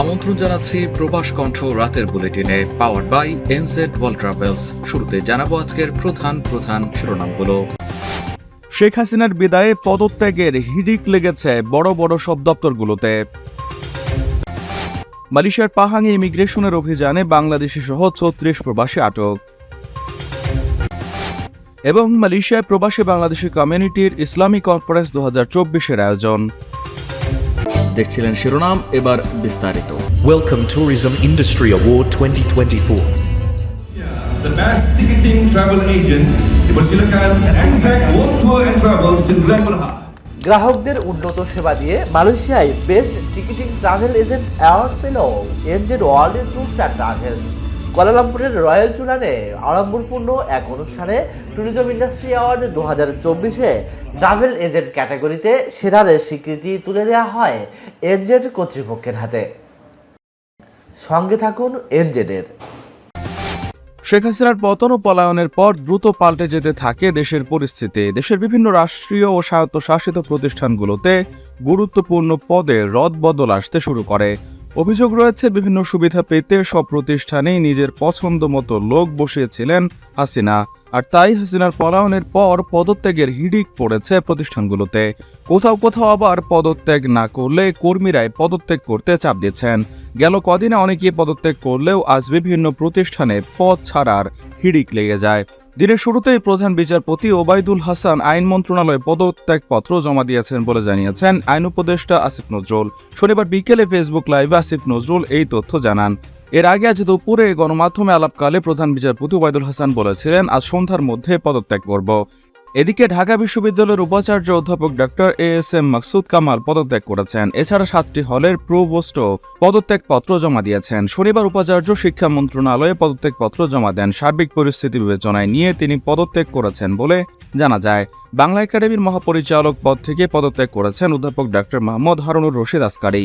আমন্ত্রণ জানাচ্ছি প্রবাস কণ্ঠ রাতের বুলেটিনে power by NZ world travels শুরুতে জানাব আজকের প্রধান প্রধান শিরোনামগুলো। শেখ হাসিনার বিদায়ে পদত্যাগের হিড়িক লেগেছে বড় বড় সব দপ্তরগুলোতে। মালয়েশিয়ার পাহাঙে ইমিগ্রেশনের অভিযানে বাংলাদেশি সহ ছত্রিশ প্রবাসী আটক। এবং মালয়েশিয়ায় প্রবাসী বাংলাদেশি কমিউনিটির ইসলামী কনফারেন্স দু হাজার আয়োজন। দেখছিলেন শিরোনাম এবার বিস্তারিত। ওয়েলকাম ট্যুরিজম ইন্ডাস্ট্রি অ্যাওয়ার্ড 2024 গ্রাহকদের উন্নত সেবা দিয়ে মালয়েশিয়ায় best ticketing travel agent award পেল এনজেড ওয়ার্ল্ডের টুরস অ্যান্ড ট্রাভেলস কুয়ালালামপুরের রয়্যাল চুলানে আড়ম্বরপূর্ণ এক অনুষ্ঠানে ট্যুরিজম ইন্ডাস্ট্রি অ্যাওয়ার্ড দু হাজার চব্বিশে ট্রাভেল এজেন্ট ক্যাটাগরিতে সেরারের স্বীকৃতি তুলে দেওয়া হয় এনজেড কর্তৃপক্ষের হাতে। সঙ্গে থাকুন এনজেডের। শেখ হাসিনার পতন ও পলায়নের পর দ্রুত পাল্টে যেতে থাকে দেশের পরিস্থিতি। দেশের বিভিন্ন রাষ্ট্রীয় ও স্বায়ত্তশাসিত প্রতিষ্ঠানগুলোতে গুরুত্বপূর্ণ পদে রদবদল আসতে শুরু করে। অভিযোগ রয়েছে, বিভিন্ন সুবিধা পেতে সব প্রতিষ্ঠানেই নিজের পছন্দ মতো লোক বসিয়েছিলেন হাসিনা। আর তাই হাসিনার পলায়নের পর পদত্যাগের হিড়িক পড়েছে প্রতিষ্ঠানগুলোতে। কোথাও কোথাও আবার পদত্যাগ না করলে কর্মীরাই পদত্যাগ করতে চাপ দিচ্ছেন। গেল কদিনে অনেকেই পদত্যাগ করলেও আজ বিভিন্ন প্রতিষ্ঠানে পদ ছাড়ার হিড়িক লেগে যায়। দিনের শুরুতেই প্রধান বিচারপতি ওবায়দুল হাসান আইন মন্ত্রণালয়ে পদত্যাগপত্র জমা দিয়েছেন বলে জানিয়েছেন আইন উপদেষ্টা আসিফ নজরুল। শনিবার বিকেলে ফেসবুক লাইভে আসিফ নজরুল এই তথ্য জানান। এর আগে আজ দুপুরে গণমাধ্যমে আলাপকালে প্রধান বিচারপতি ওবায়দুল হাসান বলেছিলেন, আজ সন্ধ্যার মধ্যে পদত্যাগ করব। এদিকে ঢাকা বিশ্ববিদ্যালয়ের উপাচার্য অধ্যাপক doctor A S M Maksud Kamal পদত্যাগ করেছেন। এছাড়া সাতটি হলের প্রোভোস্টও পদত্যাগপত্র জমা দিয়েছেন। শনিবার উপাচার্য শিক্ষা মন্ত্রণালয়ে পদত্যাগপত্র জমা দেন। সার্বিক পরিস্থিতি বিবেচনায় নিয়ে তিনি পদত্যাগ করেছেন বলে জানা যায়। বাংলা একাডেমির মহাপরিচালক পদ থেকে পদত্যাগ করেছেন অধ্যাপক ডক্টর মোহাম্মদ হারুনুর রশিদ আসকারি।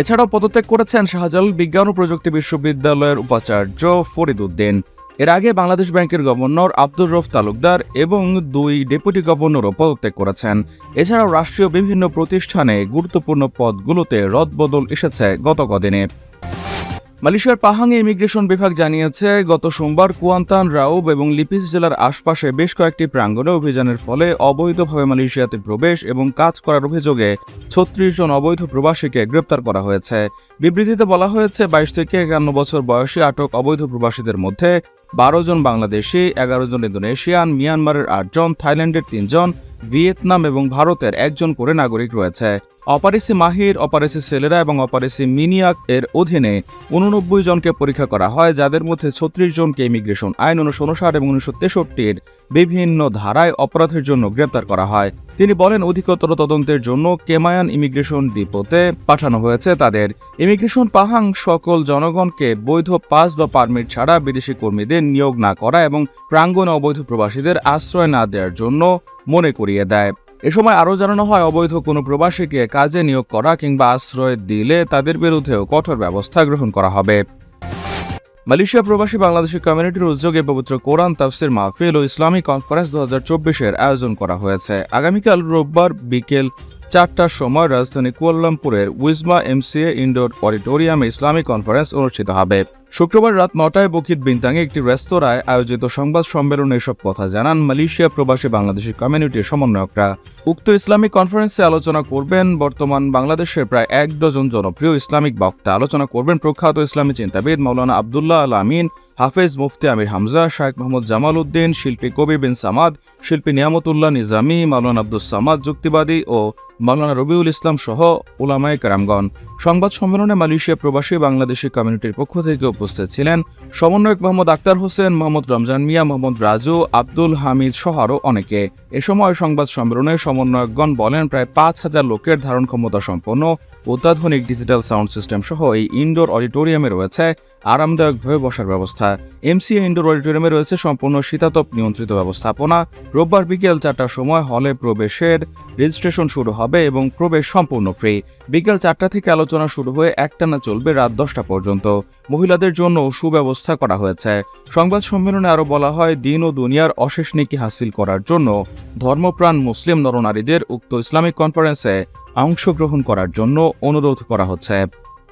এছাড়াও পদত্যাগ করেছেন শাহজালাল বিজ্ঞান ও প্রযুক্তি বিশ্ববিদ্যালয়ের উপাচার্য ফরিদ উদ্দিন। এর আগে বাংলাদেশ ব্যাংকের গভর্নর আব্দুর রফ তালুকদার এবং দুই ডেপুটি গভর্নরও পদত্যাগ করেছেন। এছাড়াও রাষ্ট্রীয় বিভিন্ন প্রতিষ্ঠানে গুরুত্বপূর্ণ পদগুলোতে রদবদল এসেছে গত কদিনে। মালয়েশিয়ার পাহাঙে ইমিগ্রেশন বিভাগ জানিয়েছে, গত সোমবার কুয়ান্তান রাউব এবং লিপিস জেলার আশপাশে বেশ কয়েকটি প্রাঙ্গণে অভিযানের ফলে অবৈধভাবে মালয়েশিয়াতে প্রবেশ এবং কাজ করার অভিযোগে ছত্রিশ জন অবৈধ প্রবাসীকে গ্রেপ্তার করা হয়েছে। বিবৃতিতে বলা হয়েছে, বাইশ থেকে একান্ন বছর বয়সী আটক অবৈধ প্রবাসীদের মধ্যে বারো জন বাংলাদেশি, এগারো জন ইন্দোনেশিয়ান, মিয়ানমারের আটজন, থাইল্যান্ডের তিনজন, ভিয়েতনাম এবং ভারতের একজন করে নাগরিক রয়েছে। অপারেসি মাহির, অপারেসি সেলেরা এবং অপারেসি মিনিয়াক এর অধীনে উননব্বই জনকে পরীক্ষা করা হয়, যাদের মধ্যে ছত্রিশ জনকে ইমিগ্রেশন আইন উনিশশো উনষাট এবং উনিশশো তেষট্টির বিভিন্ন ধারায় অপরাধের জন্য গ্রেপ্তার করা হয়। তিনি বলেন, অধিকতর তদন্তের জন্য কেমায়ান ইমিগ্রেশন ডিপোতে পাঠানো হয়েছে। তাদের ইমিগ্রেশন পাহাং সকল জনগণকে বৈধ পাস বা পারমিট ছাড়া বিদেশি কর্মীদের নিয়োগ না করা এবং প্রাঙ্গনে অবৈধ প্রবাসীদের আশ্রয় না দেওয়ার জন্য মনে করিয়ে দেয়। এ সময় আরও জানানো হয়, অবৈধ কোনো প্রবাসীকে কাজে নিয়োগ করা কিংবা আশ্রয় দিলে তাদের বিরুদ্ধেও কঠোর ব্যবস্থা গ্রহণ করা হবে। মালয়েশিয়া প্রবাসী বাংলাদেশি কমিউনিটির উদ্যোগে পবিত্র কোরআন তাফসির মাহফিল ও ইসলামী কনফারেন্স দু হাজার চব্বিশের আয়োজন করা হয়েছে। আগামীকাল রোববার বিকেল চারটার সময় রাজধানী কুয়ালালামপুরের উইজমা এমসিএ ইনডোর অডিটোরিয়ামে ইসলামী কনফারেন্স অনুষ্ঠিত হবে। শুক্রবার রাত নটায় বকিত বিন্তাঙে একটি রেস্তোরাঁয় আয়োজিত সংবাদ সম্মেলনে এসব কথা জানান মালয়েশিয়া প্রবাসী বাংলাদেশি কমিউনিটির সমন্বয়করা। উক্ত ইসলামিক কনফারেন্সে আলোচনা করবেন বর্তমান বাংলাদেশের প্রায় এক ডজন জনপ্রিয় ইসলামিক বক্তা। আলোচনা করবেন প্রখ্যাত ইসলামী চিন্তাবিদ মৌলানা আবদুল্লাহ আল আমিন, হাফেজ মুফতি আমির হামজা, শায়েখ মোহাম্মদ জামাল উদ্দিন শিল্পী কবির বিন সামাদ, শিল্পী নিয়ামতুল্লাহ নিজামী, মাওলানা আব্দুস সামাদ যুক্তিবাদী ও মাওলানা রবিউল ইসলাম সহ উলামায়ে কারামগণ। সংবাদ সম্মেলনে মালয়েশিয়া প্রবাসী বাংলাদেশি কমিউনিটির পক্ষ থেকে উপস্থিত ছিলেন। সমন্বয়ক মোহাম্মদ আক্তার হোসেন, মোহাম্মদ রমজান মিয়া, মোহাম্মদ রাজু, আব্দুল হামিদ সহ আরও অনেকে। এ সময় সংবাদ সম্মেলনে সমন্বয়কগণ বলেন, প্রায় পাঁচ হাজার লোকের ধারণ ক্ষমতা সম্পন্ন। অত্যাধুনিক ডিজিটাল সাউন্ড সিস্টেম সহ এই ইনডোর অডিটোরিয়ামে রয়েছে আরামদায়কভাবে বসার ব্যবস্থা। এমসিএ ইনডোর অডিটোরিয়ামে রয়েছে সম্পূর্ণ শীতাতপ নিয়ন্ত্রিত ব্যবস্থাপনা। রোববার বিকেল চারটার সময় হলে প্রবেশের রেজিস্ট্রেশন শুরু হবে এবং প্রবেশ সম্পূর্ণ ফ্রি। বিকেল চারটা থেকে আলোচনা শুরু হয়ে একটানা চলবে রাত দশটা পর্যন্ত। মহিলাদের জন্য সুব্যবস্থা করা হয়েছে। সংবাদ সম্মেলনে আরও বলা হয়, দিন ও দুনিয়ার অশেষ নীতি হাসিল করার জন্য ধর্মপ্রাণ মুসলিম নরনারীদের উক্ত ইসলামিক কনফারেন্সে অংশগ্রহণ করার জন্য অনুরোধ করা হচ্ছে।